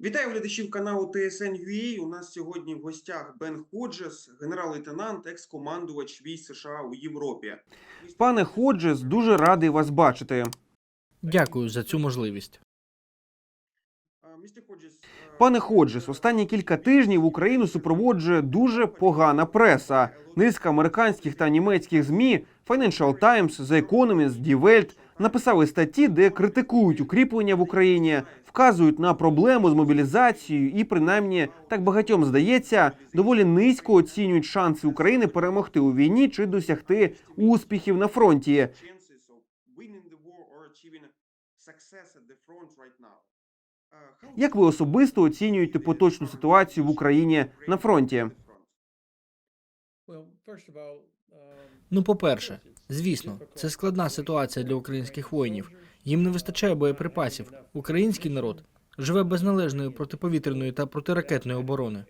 Вітаю глядачів каналу TSN.ua. У нас сьогодні в гостях Бен Ходжес, генерал-лейтенант, екс-командувач військ США у Європі. Пане Ходжес, дуже радий вас бачити. Дякую за цю можливість. Пане Ходжес, останні кілька тижнів Україну супроводжує дуже погана преса. Низка американських та німецьких змі Financial Times, The Economist, Die Welt написали статті, де критикують укріплення в Україні, вказують на проблему з мобілізацією і, принаймні, так багатьом здається, доволі низько оцінюють шанси України перемогти у війні чи досягти успіхів на фронті. Як ви особисто оцінюєте поточну ситуацію в Україні на фронті? Ну, по-перше, звісно, це складна ситуація для українських воїнів. Їм не вистачає боєприпасів. Український народ живе без належної протиповітряної та протиракетної оборони.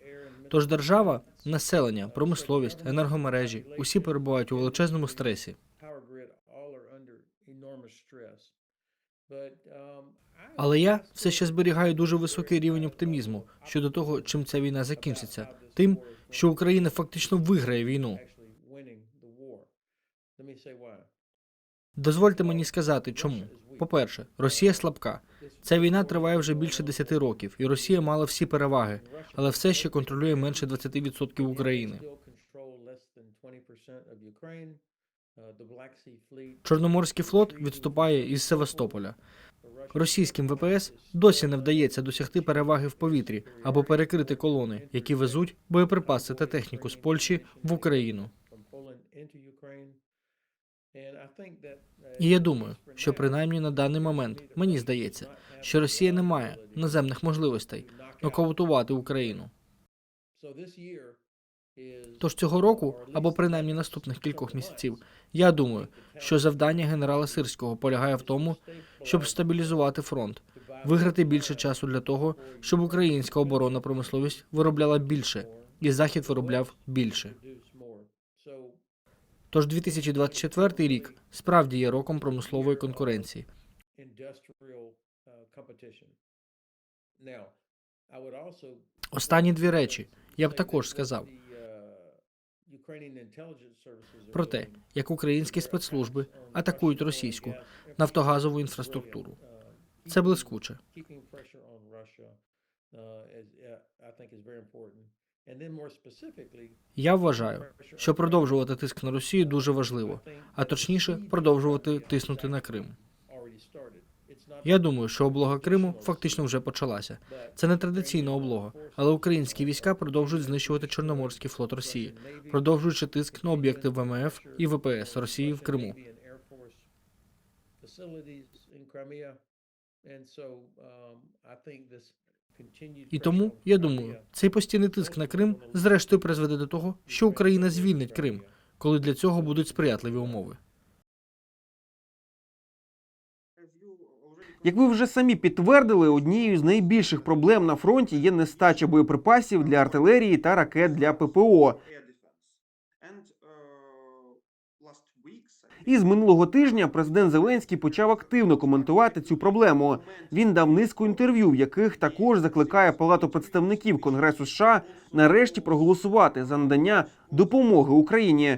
Тож держава, населення, промисловість, енергомережі усі перебувають у величезному стресі. Але я все ще зберігаю дуже високий рівень оптимізму щодо того, чим ця війна закінчиться, тим, що Україна фактично виграє війну. Дозвольте мені сказати, чому. По-перше, Росія слабка. Ця війна триває вже більше 10 років, і Росія мала всі переваги, але все ще контролює менше 20% України. Чорноморський флот відступає із Севастополя. Російським ВПС досі не вдається досягти переваги в повітрі або перекрити колони, які везуть боєприпаси та техніку з Польщі в Україну. І я думаю, що принаймні на даний момент мені здається, що Росія не має наземних можливостей нокаутувати Україну. Тож цього року, або принаймні наступних кількох місяців, я думаю, що завдання генерала Сирського полягає в тому, щоб стабілізувати фронт, виграти більше часу для того, щоб українська оборонна промисловість виробляла більше, і захід виробляв більше. Тож 2024 рік справді є роком промислової конкуренції. Останні дві речі я б також сказав про те, як українські спецслужби атакують російську нафтогазову інфраструктуру. Це блискуче. Я вважаю, що продовжувати тиск на Росію дуже важливо, а точніше, продовжувати тиснути на Крим. Я думаю, що облога Криму фактично вже почалася. Це не традиційна облога, але українські війська продовжують знищувати Чорноморський флот Росії, продовжуючи тиск на об'єкти ВМФ і ВПС Росії в Криму. І тому я думаю, цей постійний тиск на Крим зрештою призведе до того, що Україна звільнить Крим, коли для цього будуть сприятливі умови. Як ви вже самі підтвердили, однією з найбільших проблем на фронті є нестача боєприпасів для артилерії та ракет для ППО. І з минулого тижня президент Зеленський почав активно коментувати цю проблему. Він дав низку інтерв'ю, в яких також закликає Палату представників Конгресу США нарешті проголосувати за надання допомоги Україні.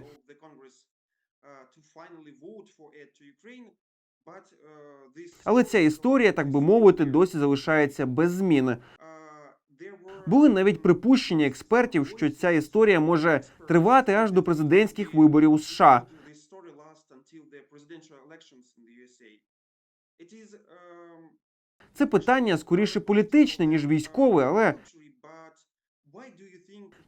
Але ця історія, так би мовити, досі залишається без змін. Були навіть припущення експертів, що ця історія може тривати аж до президентських виборів у США. Це питання скоріше політичне ніж військове, але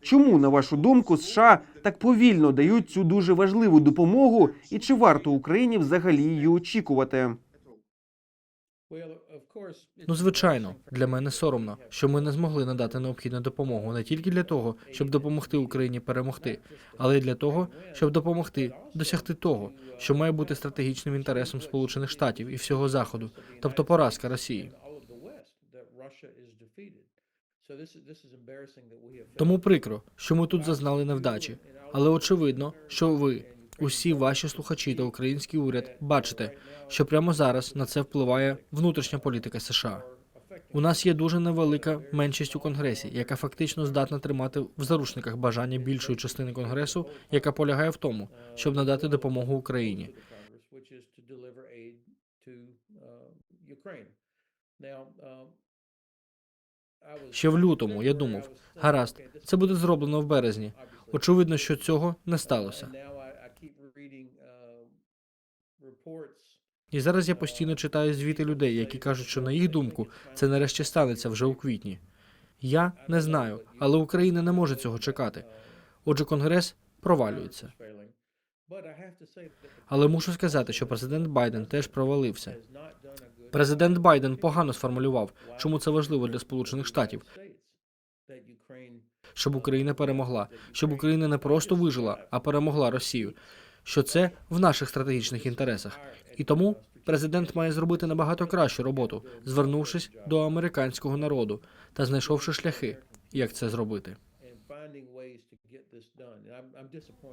чому, на вашу думку, США так повільно дають цю дуже важливу допомогу, і чи варто Україні взагалі її очікувати? Ну, звичайно, для мене соромно, що ми не змогли надати необхідну допомогу не тільки для того, щоб допомогти Україні перемогти, але й для того, щоб допомогти досягти того, що має бути стратегічним інтересом Сполучених Штатів і всього Заходу, тобто поразка Росії. Тому прикро, що ми тут зазнали невдачі, але очевидно, що ви, усі ваші слухачі та український уряд, бачите, що прямо зараз на це впливає внутрішня політика США. У нас є дуже невелика меншість у конгресі, яка фактично здатна тримати в заручниках бажання більшої частини конгресу, яка полягає в тому, щоб надати допомогу Україні. Ще в лютому я думав, гаразд, це буде зроблено в березні. Очевидно, що цього не сталося. І зараз я постійно читаю звіти людей, які кажуть, що на їх думку це нарешті станеться вже у квітні. Я не знаю, але Україна не може цього чекати. Отже, конгрес провалюється. Але мушу сказати, що президент Байден теж провалився. Президент Байден погано сформулював, чому це важливо для Сполучених Штатів, щоб Україна перемогла, щоб Україна не просто вижила, а перемогла Росію. Що це в наших стратегічних інтересах. І тому президент має зробити набагато кращу роботу, звернувшись до американського народу та знайшовши шляхи, як це зробити.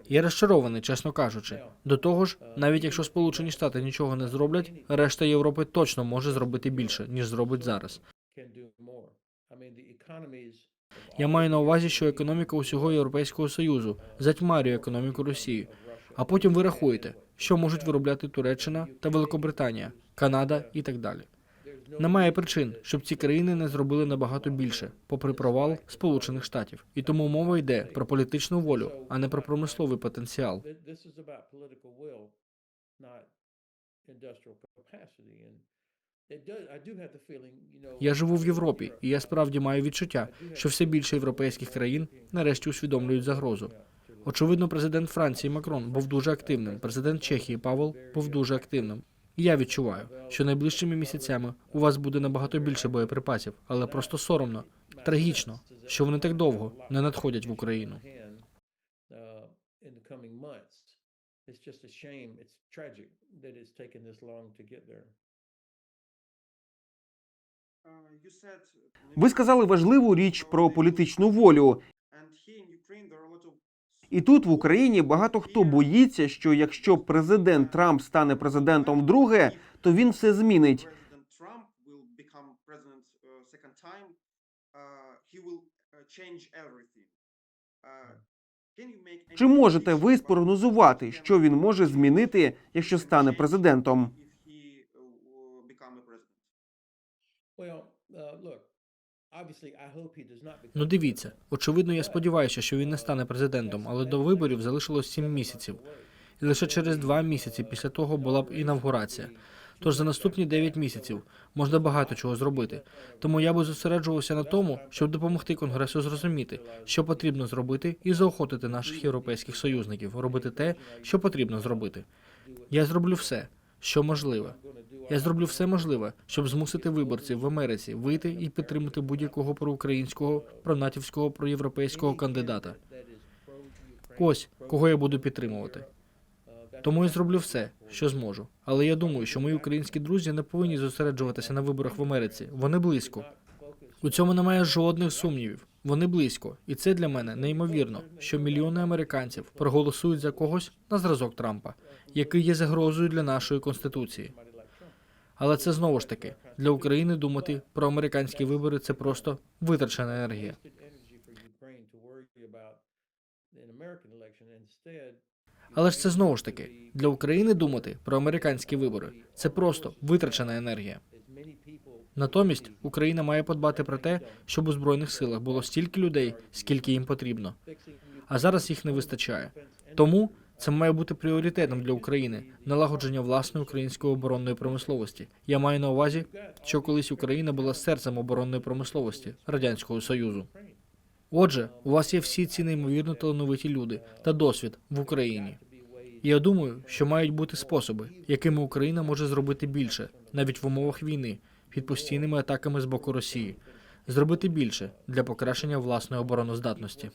Я розчарований, чесно кажучи. До того ж, навіть якщо Сполучені Штати нічого не зроблять, решта Європи точно може зробити більше, ніж зробить зараз. Я маю на увазі, що економіка усього Європейського Союзу затьмарює економіку Росії. А потім ви рахуєте, що можуть виробляти Туреччина та Великобританія, Канада і так далі. Немає причин, щоб ці країни не зробили набагато більше, попри провал Сполучених Штатів. І тому мова йде про політичну волю, а не про промисловий потенціал. Я живу в Європі, і я справді маю відчуття, що все більше європейських країн нарешті усвідомлюють загрозу. Очевидно, президент Франції Макрон був дуже активним. Президент Чехії Павел був дуже активним. І я відчуваю, що найближчими місяцями у вас буде набагато більше боєприпасів, але просто соромно, трагічно, що вони так довго не надходять в Україну. uh, in the coming months. It's just a shame. It's tragic that it's taken this long to get there. Ви сказали важливу річ про політичну волю. І тут в Україні багато хто боїться, що якщо президент Трамп стане президентом вдруге, то він все змінить. Uh, uh, uh. Uh, Чи можете ви спрогнозувати, що він може змінити, якщо стане президентом? Ну дивіться, очевидно, я сподіваюся, що він не стане президентом, але до виборів залишилось сім місяців. І лише через два місяці після того була б інавгурація. Тож за наступні 9 місяців можна багато чого зробити. Тому я би зосереджувався на тому, щоб допомогти Конгресу зрозуміти, що потрібно зробити, і заохотити наших європейських союзників робити те, що потрібно зробити. Я зроблю все, що можливе. Я зроблю все можливе, щоб змусити виборців в Америці вийти і підтримати будь-якого проукраїнського, пронатівського, проєвропейського кандидата. Ось кого я буду підтримувати. Тому я зроблю все, що зможу. Але я думаю, що мої українські друзі не повинні зосереджуватися на виборах в Америці. Вони близько. У цьому немає жодних сумнівів. Вони близько, і це для мене неймовірно, що мільйони американців проголосують за когось на зразок Трампа, який є загрозою для нашої конституції. Але це знову ж таки для України думати про американські вибори це просто витрачена енергія. Але ж це знову ж таки для України думати про американські вибори це просто витрачена енергія. Натомість Україна має подбати про те, щоб у збройних силах було стільки людей, скільки їм потрібно. А зараз їх не вистачає. Тому це має бути пріоритетом для України налагодження власної української оборонної промисловості. Я маю на увазі, що колись Україна була серцем оборонної промисловості радянського союзу. Отже, у вас є всі ці неймовірно талановиті люди та досвід в Україні. Я думаю, що мають бути способи, якими Україна може зробити більше, навіть в умовах війни, під постійними атаками з боку Росії, зробити більше для покращення власної обороноздатності.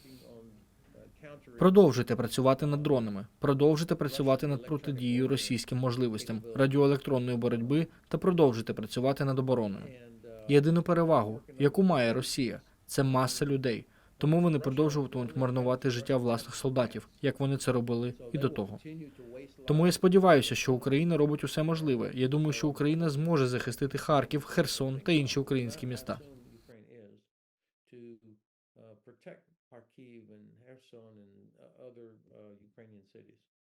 Продовжуйте працювати над дронами, продовжуйте працювати над протидією російським можливостям радіоелектронної боротьби та продовжуйте працювати над обороною. Єдину перевагу, яку має Росія, це маса людей. Тому вони продовжуватимуть марнувати життя власних солдатів, як вони це робили і до того. Тому я сподіваюся, що Україна робить усе можливе. Я думаю, що Україна зможе захистити Харків, Херсон та інші українські міста. Kharkiv and Kherson and uh, other uh, Ukrainian cities.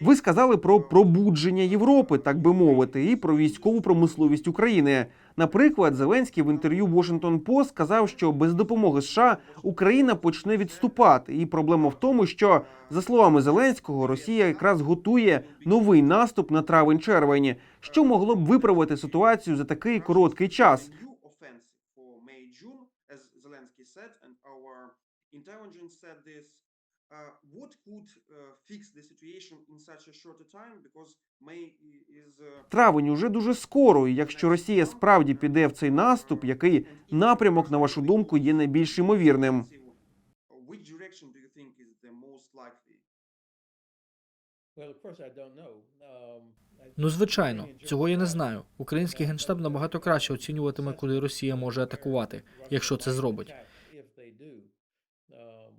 Ви сказали про пробудження Європи, так би мовити, і про військову промисловість України. Наприклад, Зеленський в інтерв'ю Washington Post сказав, що без допомоги США Україна почне відступати. І проблема в тому, що за словами Зеленського, Росія якраз готує новий наступ на травень-червень, що могло б виправити ситуацію за такий короткий час. New offensive for May, June, as Zelensky said, and our intelligence said this. Uh, what could uh, fix the situation in such a short time? Because May is uh, Травень уже дуже скоро. І якщо Росія справді піде в цей наступ, який напрямок, на вашу думку, є найбільш ймовірним? Um, Ну, звичайно, цього я не знаю. Український генштаб набагато краще оцінюватиме, куди Росія може атакувати, якщо це зробить. If they do. Um,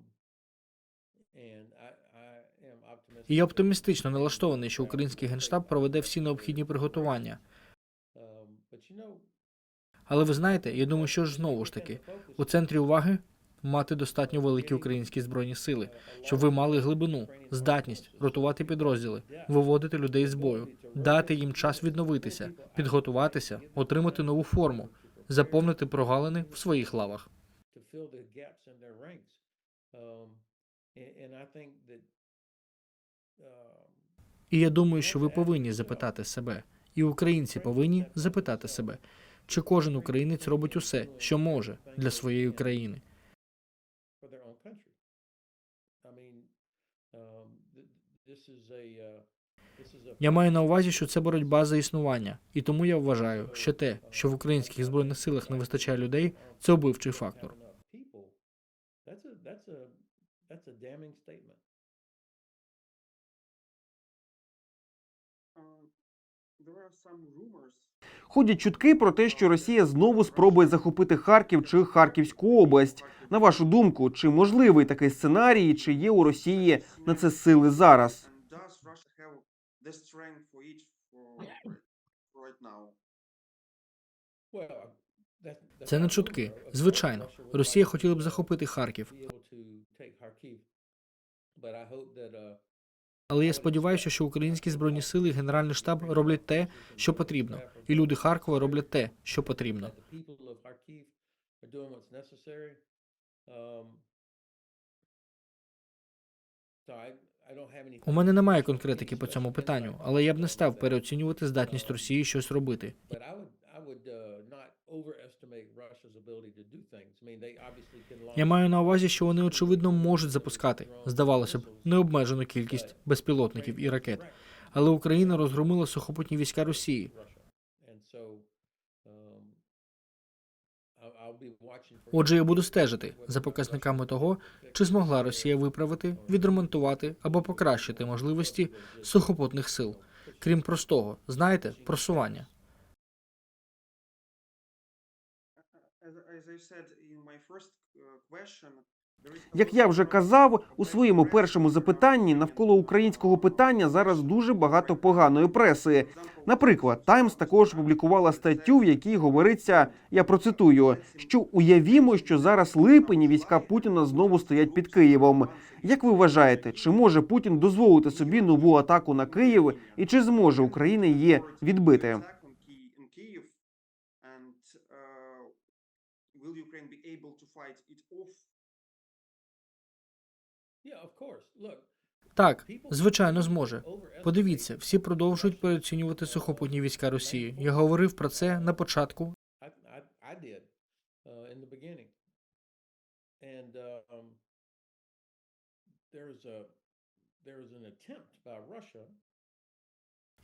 and I, I am optimistic І я оптимістично налаштований, що український генштаб проведе всі необхідні приготування. Але ви знаєте, я думаю, що ж знову ж таки у центрі уваги мати достатньо великі українські збройні сили, щоб ви мали глибину, здатність ротувати підрозділи, виводити людей з бою, дати їм час відновитися, підготуватися, отримати нову форму, заповнити прогалини в своїх лавах. І я думаю, що ви повинні запитати себе, і українці повинні запитати себе, чи кожен українець робить усе, що може для своєї країни. Я маю на увазі, що це боротьба за існування, і тому я вважаю, що те, що в українських збройних силах не вистачає людей, це убивчий фактор. Ходять чутки про те, що Росія знову спробує захопити Харків чи Харківську область. На вашу думку, чи можливий такий сценарій, чи є у Росії на це сили зараз? Це не чутки. Звичайно, Росія хотіла б захопити Харків, але я сподіваюся, що українські збройні сили і Генеральний штаб роблять те, що потрібно, і люди Харкова роблять те, що потрібно. Um. У мене немає конкретики по цьому питанню, але я б не став переоцінювати здатність Росії щось робити. Я маю на увазі, що вони очевидно можуть запускати, здавалося б, необмежену кількість безпілотників і ракет. Але Україна розгромила сухопутні війська Росії. Um, Отже, я буду стежити за показниками того, чи змогла Росія виправити, відремонтувати або покращити можливості сухопутних сил, крім простого, знаєте, просування. Як lot я вже uh, казав у своєму першому запитанні, навколо українського питання зараз дуже багато поганої преси. Наприклад, Таймс також публікувала статтю, в якій говориться, я процитую, що уявімо, що зараз липень і війська Путіна знову стоять під Києвом. Як ви вважаєте, чи може Путін дозволити собі нову атаку на Київ, і чи зможе Україна її відбити? attack on Ky- in Kyiv, and uh, will Ukraine be able to fight it off? Yeah, of course. Look, Так, звичайно, зможе. Подивіться, всі продовжують переоцінювати сухопутні війська Росії. Я говорив про це на початку.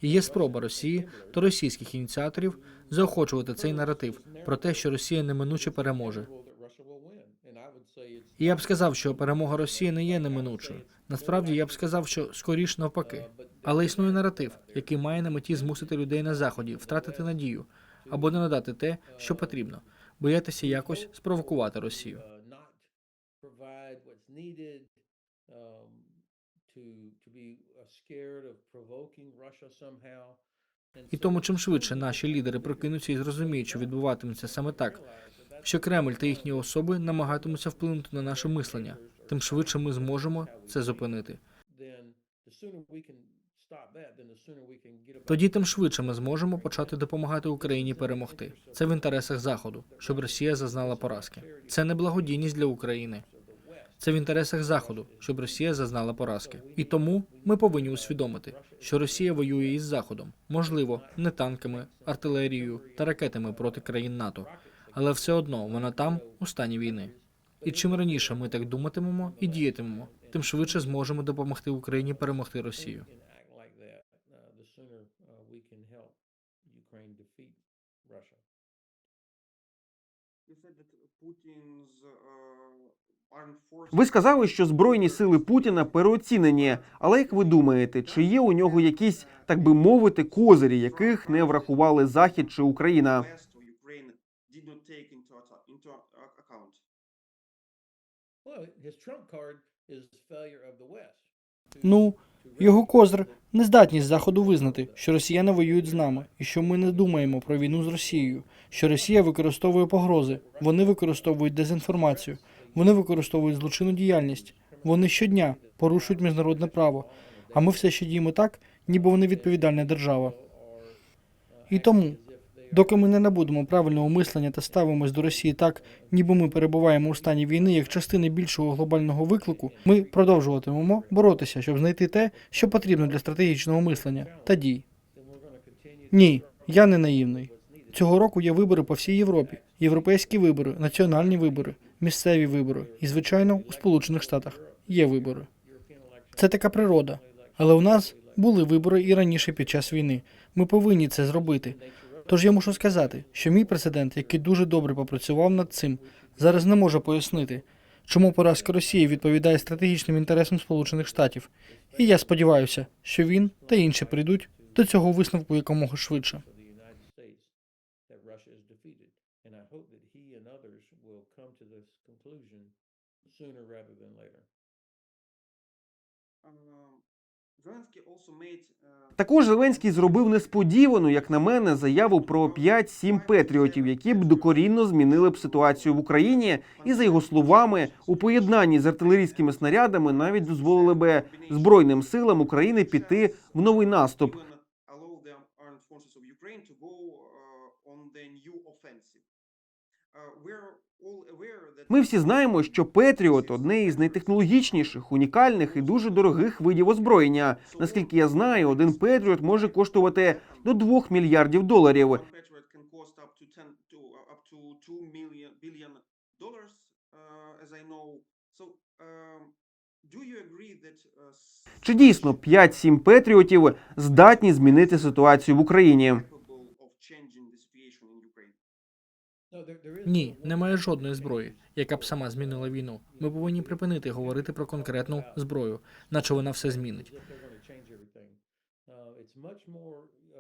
І є спроба Росії та російських ініціаторів заохочувати цей наратив про те, що Росія неминуче переможе. that Russia will win, and I would say it's І я б сказав, що перемога Росії не є неминучою. Насправді я б сказав, що скоріш навпаки. Але існує наратив, який має на меті змусити людей на заході втратити надію. або не надати те, що потрібно, боятися якось спровокувати Росію. І тому, чим швидше наші лідери прокинуться і зрозуміють, що відбуватиметься саме так, що Кремль та їхні особи намагатимуться вплинути на наше мислення, тим швидше ми зможемо це зупинити. Тоді тим швидше ми зможемо почати допомагати Україні перемогти. Це в інтересах Заходу, щоб Росія зазнала поразки. Це не благодійність для України. Це в інтересах Заходу, щоб Росія зазнала поразки. І тому ми повинні усвідомити, що Росія воює із Заходом, можливо, не танками, артилерією та ракетами проти країн НАТО, але все одно вона там у стані війни. І чим раніше ми так думатимемо і діятимемо, тим швидше зможемо допомогти Україні перемогти Росію. uh, uh, uh. Ви сказали, що збройні сили Путіна переоцінені. Але як ви думаєте, чи є у нього якісь, так би мовити, козирі, яких не врахували Захід чи Україна? Did not take into, into account. Well, his trump card is failure of the West. Ну, його козир нездатність заходу визнати, що росіяни воюють з нами, і що ми не думаємо про війну з Росією, що Росія використовує погрози, вони використовують дезінформацію, вони використовують злочинну діяльність. Вони щодня порушують міжнародне право. А ми все ще діємо так, ніби вони відповідальна держава. І тому, доки ми не набудемо правильного мислення та ставимось до Росії так, ніби ми перебуваємо у стані війни як частини більшого глобального виклику, ми продовжуватимемо боротися, щоб знайти те, що потрібно для стратегічного мислення та дій. Ні, я не наївний. Цього року є вибори по всій Європі: європейські вибори, національні вибори, місцеві вибори. І, звичайно, у Сполучених Штатах є вибори. Це така природа. Але у нас були вибори і раніше під час війни. Ми повинні це зробити. Тож я мушу сказати, що мій президент, який дуже добре попрацював над цим, зараз не може пояснити, чому поразка Росії відповідає стратегічним інтересам Сполучених Штатів. І я сподіваюся, що він та інші прийдуть до цього висновку якомога швидше. sooner rather than later. Um, Також Зеленський зробив несподівану, як на мене, заяву про 5-7 патріотів, які б докорінно змінили б ситуацію в Україні, і за його словами, у поєднанні з артилерійськими снарядами навіть дозволили би збройним силам України піти в новий наступ. Ми всі знаємо, що Петріот одне із найтехнологічніших, унікальних і дуже дорогих видів озброєння. Наскільки я знаю, один Петріот може коштувати до 2 мільярдів доларів. one Patriot can cost up to 10 to up to 2 million billion dollars, as I know. So, do you agree that s- Чи дійсно 5-7 Петріотів здатні змінити ситуацію в Україні? capable of changing the situation in Ukraine? No, there, there is Ні, немає жодної зброї, яка б сама змінила війну. Ми повинні припинити говорити про конкретну зброю, наче вона все змінить.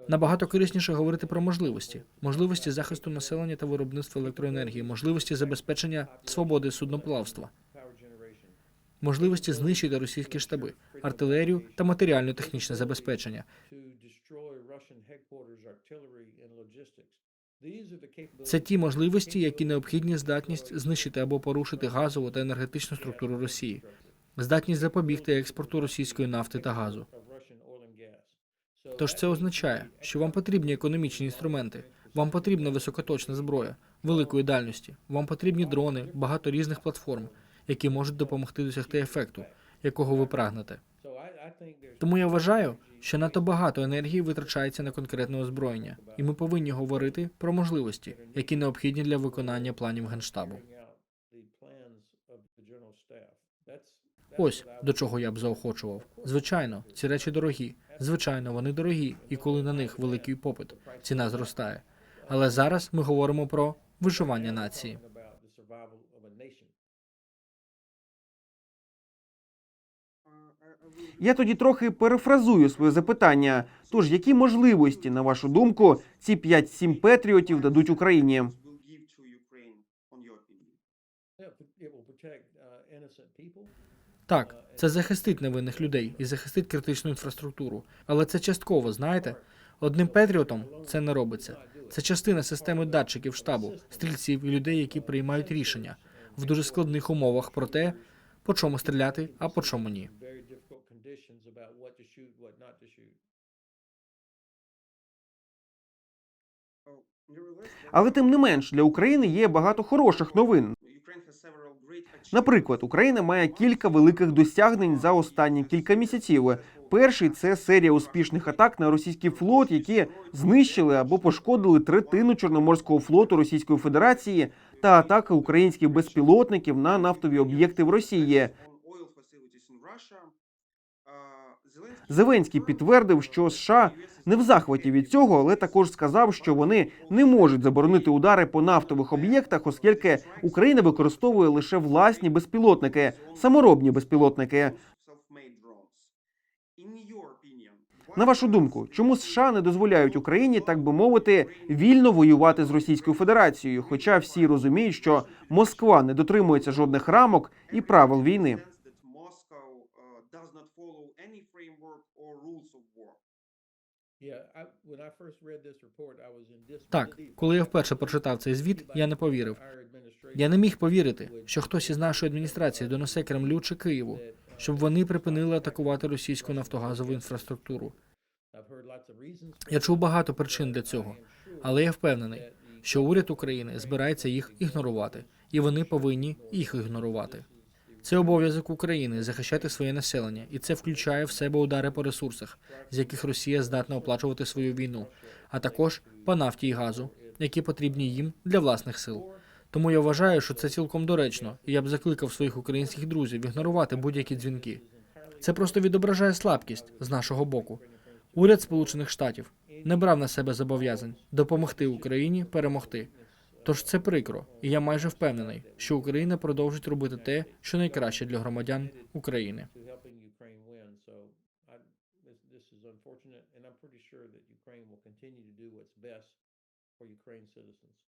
Набагато корисніше говорити про можливості: можливості захисту населення та виробництва електроенергії, можливості забезпечення свободи судноплавства, можливості знищити російські штаби, артилерію та матеріально-технічне забезпечення. Це ті можливості, які необхідні здатність знищити або порушити газову та енергетичну структуру Росії, здатність запобігти експорту російської нафти та газу. Тож це означає, що вам потрібні економічні інструменти, вам потрібна високоточна зброя великої дальності, вам потрібні дрони, багато різних платформ, які можуть допомогти досягти ефекту, якого ви прагнете. Тому я вважаю, що надто багато енергії витрачається на конкретне озброєння, і ми повинні говорити про можливості, які необхідні для виконання планів генштабу. Ось до чого я б заохочував. Звичайно, ці речі дорогі. Звичайно, вони дорогі, і коли на них великий попит, ціна зростає. Але зараз ми говоримо про виживання нації. Я тоді трохи перефразую своє запитання. Тож, які можливості, на вашу думку, ці 5-7 патріотів дадуть Україні? Так, це захистить невинних людей і захистить критичну інфраструктуру. Але це частково, знаєте? Одним Петріотом це не робиться. Це частина системи датчиків штабу, стрільців і людей, які приймають рішення в дуже складних умовах про те, по чому стріляти, а по чому ні. Conditions about what to shoot, what not to shoot. Oh, Але тим не менш для України є багато хороших новин. Наприклад, Україна має кілька великих досягнень за останні кілька місяців. Перший це серія успішних атак на російський флот, які знищили або пошкодили третину Чорноморського флоту Російської Федерації, та атака українських безпілотників на нафтові об'єкти в Росії. Зеленський підтвердив, що США не в захваті від цього, але також сказав, що вони не можуть заборонити удари по нафтових об'єктах, оскільки Україна використовує лише власні безпілотники, саморобні безпілотники. На вашу думку, чому США не дозволяють Україні, так би мовити, вільно воювати з Російською Федерацією? Хоча всі розуміють, що Москва не дотримується жодних рамок і правил війни. Rules of war? Так, коли я вперше прочитав цей звіт, я не повірив. Я не міг повірити, що хтось із нашої адміністрації донесе Кремлю чи Києву, щоб вони припинили атакувати російську нафтогазову інфраструктуру. Я чув багато причин для цього, але я впевнений, що уряд України збирається їх ігнорувати, і вони повинні їх ігнорувати. Це обов'язок України захищати своє населення, і це включає в себе удари по ресурсах, з яких Росія здатна оплачувати свою війну, а також по нафті і газу, які потрібні їм для власних сил. Тому я вважаю, що це цілком доречно, і я б закликав своїх українських друзів ігнорувати будь-які дзвінки. Це просто відображає слабкість з нашого боку. Уряд Сполучених Штатів не брав на себе зобов'язань допомогти Україні перемогти. Тож це прикро, і я майже впевнений, що Україна продовжить робити те, що найкраще для громадян України. Ukraine will continue to do what's best for Ukraine citizens.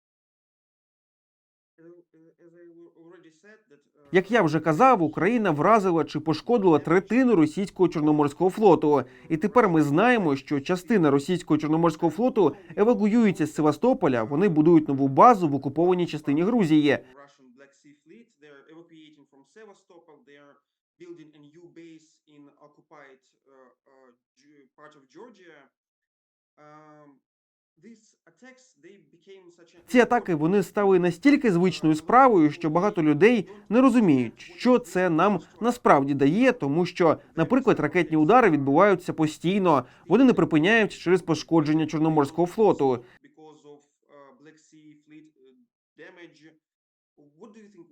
Як я вже казав, Україна вразила чи пошкодила третину російського чорноморського флоту. І тепер ми знаємо, що частина російського чорноморського флоту евакуюється з Севастополя. Вони будують нову базу в окупованій частині Грузії. Uh, uh, part of Georgia. Um, Ці атаки вони стали настільки звичною справою, що багато людей не розуміють, що це нам насправді дає, тому що, наприклад, ракетні удари відбуваються постійно. Вони не припиняють через пошкодження чорноморського флоту. uh,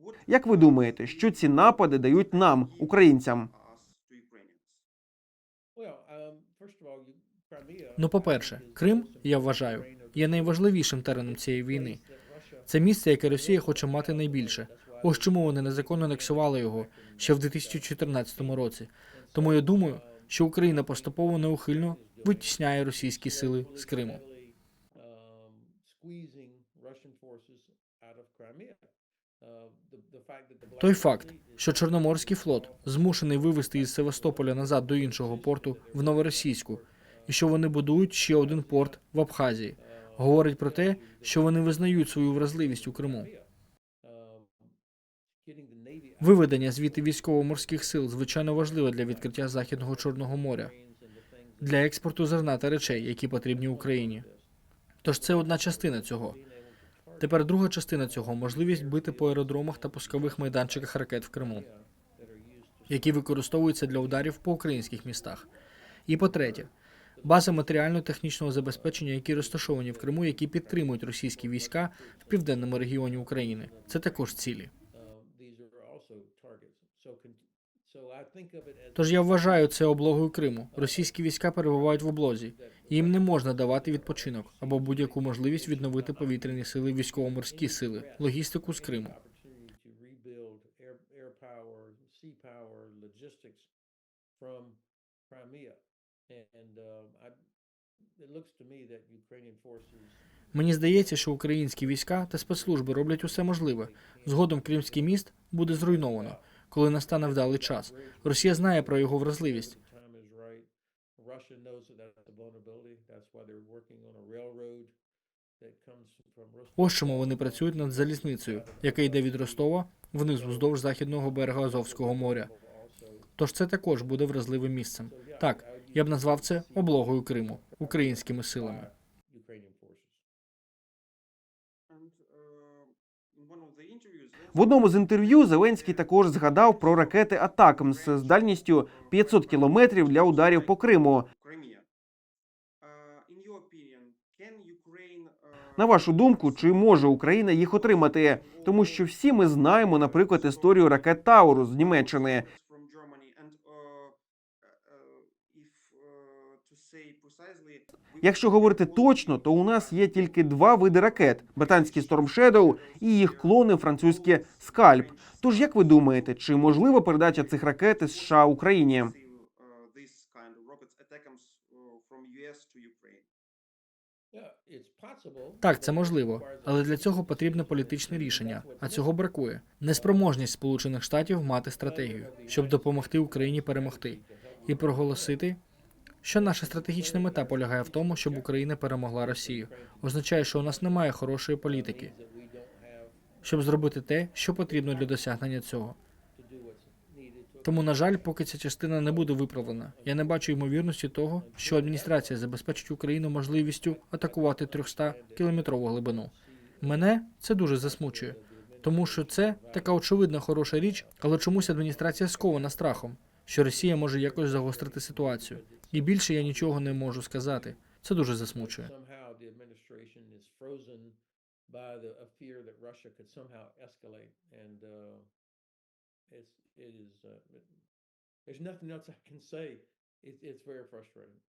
uh, Як ви думаєте, що ці напади дають нам, українцям? us to Ukrainians? Well, um, first of all, you, Crimea. Ну, по-перше, Крим, я вважаю, є найважливішим тереном цієї війни. Це місце, яке Росія хоче мати найбільше. Ось чому вони незаконно анексували його ще в 2014 році. Тому я думаю, що Україна поступово неухильно витісняє російські сили з Криму. Той факт, що Чорноморський флот змушений вивести із Севастополя назад до іншого порту в Новоросійську, і що вони будують ще один порт в Абхазії, говорить про те, що вони визнають свою вразливість у Криму. Виведення звідти військово-морських сил звичайно важливе для відкриття західного чорного моря, для експорту зерна та речей, які потрібні Україні. Тож це одна частина цього. Тепер друга частина цього можливість бити по аеродромах та пускових майданчиках ракет в Криму, які використовуються для ударів по українських містах. І по-третє, бази матеріально-технічного забезпечення, які розташовані в Криму, які підтримують російські війська в південному регіоні України. Це також цілі. Тож я вважаю це облогою Криму. Російські війська перебувають в облозі. Їм не можна давати відпочинок або будь-яку можливість відновити повітряні сили, військово-морські сили, логістику з Криму. from Crimea. And um, I, Мені здається, що українські війська та спецслужби роблять усе можливе. Згодом Кримський міст буде зруйновано, коли настане вдалий час. Росія знає про його вразливість. Ось чому вони працюють над залізницею, яка йде від Ростова вниз вздовж західного берега Азовського моря. Тож це також буде вразливим місцем. Так, я б назвав це облогою Криму українськими силами. В одному з інтерв'ю Зеленський також згадав про ракети Атакмс з дальністю 500 кілометрів для ударів по Криму. На вашу думку, чи може Україна їх отримати? Тому що всі ми знаємо, наприклад, історію ракет Таурус з Німеччини. from Germany and uh, uh, if uh, to say precisely, we- Якщо говорити точно, то у нас є тільки два види ракет: британський Storm Shadow і їх клони французьке Скальп. Тож як ви думаєте, чи можлива передача цих ракет із США Україні? Так, це можливо, але для цього потрібне політичне рішення, а цього бракує. Неспроможність Сполучених Штатів мати стратегію, щоб допомогти Україні перемогти і проголосити, що наша стратегічна мета полягає в тому, щоб Україна перемогла Росію. Означає, що у нас немає хорошої політики, щоб зробити те, що потрібно для досягнення цього. Тому, на жаль, поки ця частина не буде виправлена, я не бачу ймовірності того, що адміністрація забезпечить Україну можливістю атакувати 300 кілометрову глибину. Мене це дуже засмучує, тому що це така очевидна хороша річ, але чомусь адміністрація скована страхом, що Росія може якось загострити ситуацію. І більше я нічого не можу сказати. Це дуже засмучує. Uh. Uh, there's nothing else I can say. It, it's very frustrating.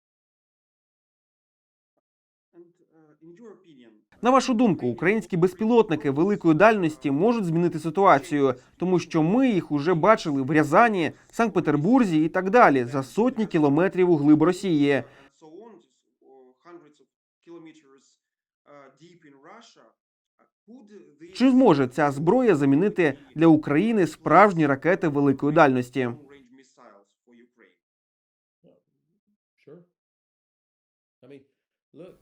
На вашу думку, українські безпілотники великої дальності можуть змінити ситуацію, тому що ми їх уже бачили в Рязані, Санкт-Петербурзі і так далі за сотні кілометрів у глиб Росії. uh, uh, uh, Чи зможе ця зброя замінити для України справжні ракети великої дальності?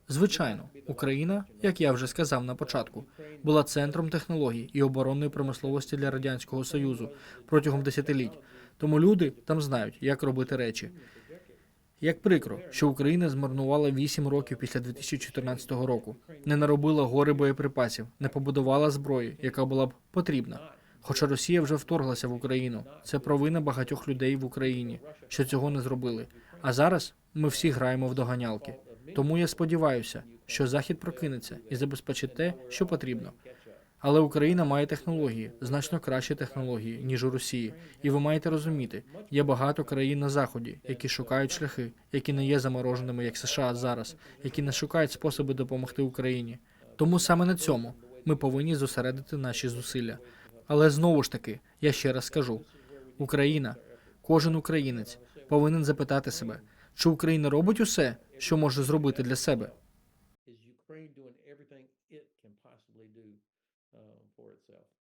Звичайно, Україна, як я вже сказав на початку, була центром технологій і оборонної промисловості для радянського союзу протягом десятиліть. Тому люди там знають, як робити речі. Як прикро, що Україна змарнувала 8 років після 2014 року, не наробила гори боєприпасів, не побудувала зброї, яка була б потрібна. Хоча Росія вже вторглася в Україну. Це провина багатьох людей в Україні, що цього не зробили. А зараз ми всі граємо в доганялки. Тому я сподіваюся, що Захід прокинеться і забезпечить те, що потрібно. Але Україна має технології, значно кращі технології, ніж у Росії. І ви маєте розуміти, є багато країн на заході, які шукають шляхи, які не є замороженими, як США зараз, які не шукають способи допомогти Україні. Тому саме на цьому ми повинні зосередити наші зусилля. Але знову ж таки, я ще раз скажу: Україна, кожен українець повинен запитати себе, чи Україна робить усе, що може зробити для себе.